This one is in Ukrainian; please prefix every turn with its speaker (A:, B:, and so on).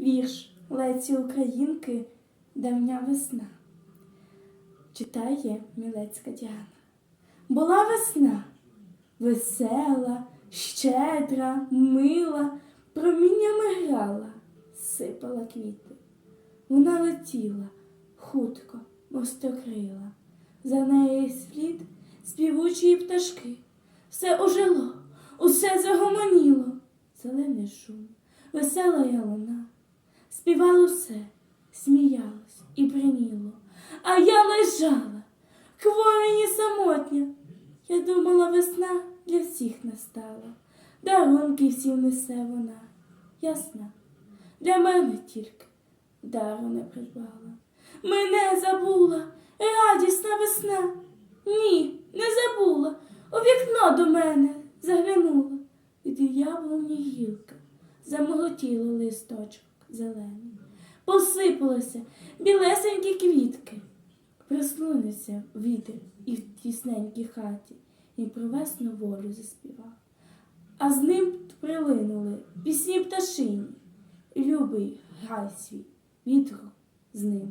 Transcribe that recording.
A: Вірш Леці Українки Давня весна. Читає Мілецька Діана. Була весна, весела, щедра, мила, проміннями грала, сипала квіти. Вона летіла хутко, мостокрила, за неї слід співучі пташки. Все ожило, усе загомоніло, зелений шум, весела ялина. Співало все, сміялось і бриніло, а я лежала, хворені самотня. Я думала, весна для всіх настала, дарунки всім несе вона. Ясна, для мене тільки дару не придбала. Мене забула радісна весна. Ні, не забула. У вікно до мене заглянула. Від яблуні гілка замолотіло листочок зелений. Посипалися білесенькі квітки. Просунувся вітер і в тісненькій хаті, і про весну волю заспівав. А з ним прилинули пісні пташині. Любий гай свій, вітру з ним.